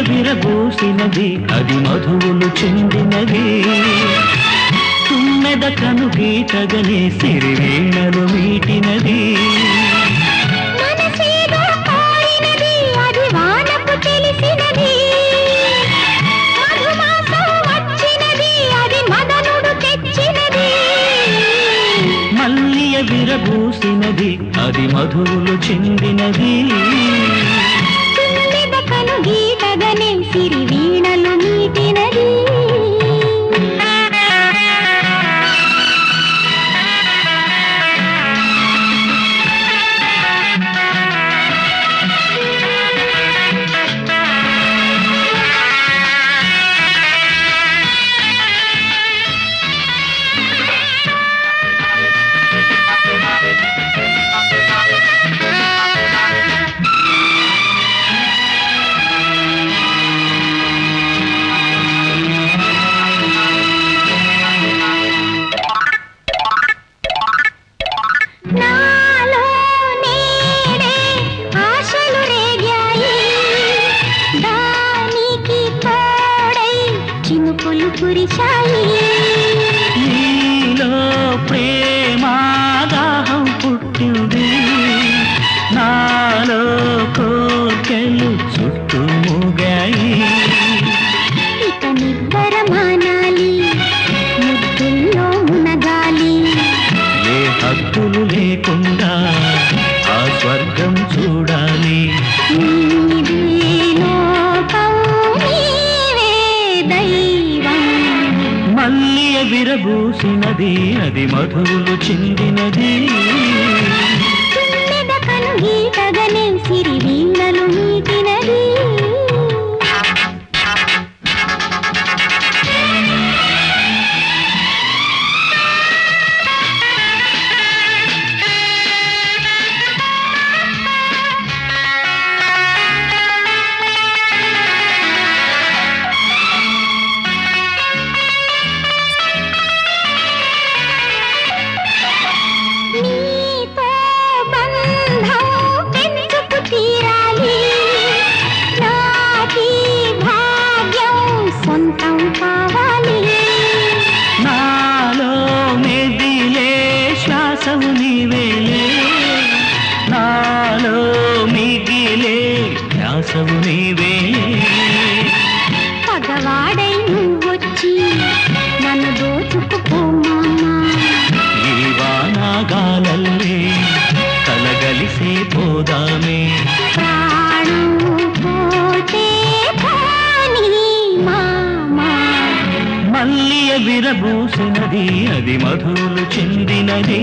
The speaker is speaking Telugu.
విరబూసినది అది మధువులు చెందినది. తుమ్మెద కను గీతగనే సిరివీణలు మీటినది విరబూసినది అది మధువులు చెందినది. గీతగనే సిరి వీణలు కురిశాయి నీలో ప్రేమాదాహం పుట్టింది. నాలో కోర్కెలు చుట్టూ మూగాయి. ఇక నిబ్బర మానాలి ముద్దుల్లో మునగాలి. ఏ హద్దులు లేకుండా ఆ స్వర్గం చూడాలి. మల్లియ విరబూసినది అది మధువులు చెందినది. తుమ్మెద కను గీతగనే సిరి వీణలు మీటినది ధ్యాసము నీవేలే పగవాడై నువ్వొచ్చి నన్ను దోచుకుపో మామా. ఈ వానాగాలల్లే కలగలిసే పోదామే. మల్లియ విరబూసినది అది మధువులు చెందినది.